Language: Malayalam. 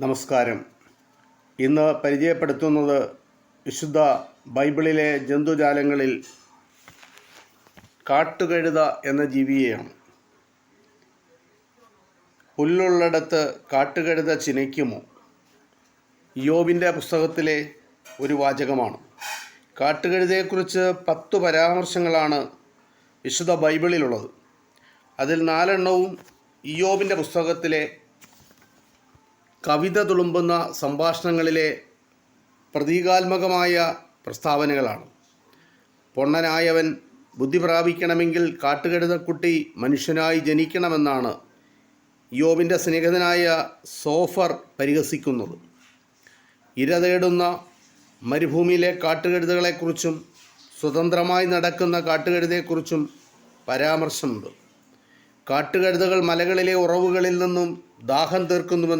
നമസ്കാരം. ഇന്ന് പരിചയപ്പെടുത്തുന്നത് വിശുദ്ധ ബൈബിളിലെ ജന്തുജാലങ്ങളിൽ കാട്ടുകഴുത എന്ന ജീവിയെയാണ്. പുല്ലുള്ളിടത്ത് കാട്ടുകഴുത ചിനയ്ക്കുമോ? യോബിന്റെ പുസ്തകത്തിലെ ഒരു വാചകമാണ്. കാട്ടുകഴുതയെക്കുറിച്ച് പത്ത് പരാമർശങ്ങളാണ് വിശുദ്ധ ബൈബിളിലുള്ളത്. അതിൽ നാലെണ്ണവും ഇയോബിന്റെ പുസ്തകത്തിലെ കവിത തുളുമ്പുന്ന സംഭാഷണങ്ങളിലെ പ്രതീകാത്മകമായ പ്രസ്താവനകളാണ്. പൊണ്ണനായവൻ ബുദ്ധി പ്രാപിക്കണമെങ്കിൽ കാട്ടുകഴുതക്കുട്ടി മനുഷ്യനായി ജനിക്കണമെന്നാണ് യോബിന്റെ സ്നേഹിതനായ സോഫർ പരിഹസിക്കുന്നത്. ഇര തേടുന്ന മരുഭൂമിയിലെ കാട്ടുകഴുതകളെക്കുറിച്ചും സ്വതന്ത്രമായി നടക്കുന്ന കാട്ടുകഴുതയെക്കുറിച്ചും പരാമർശമുണ്ട്. കാട്ടുകഴുതകൾ മലകളിലെ ഉറവുകളിൽ നിന്നും ദാഹം തീർക്കുന്നുവെന്നും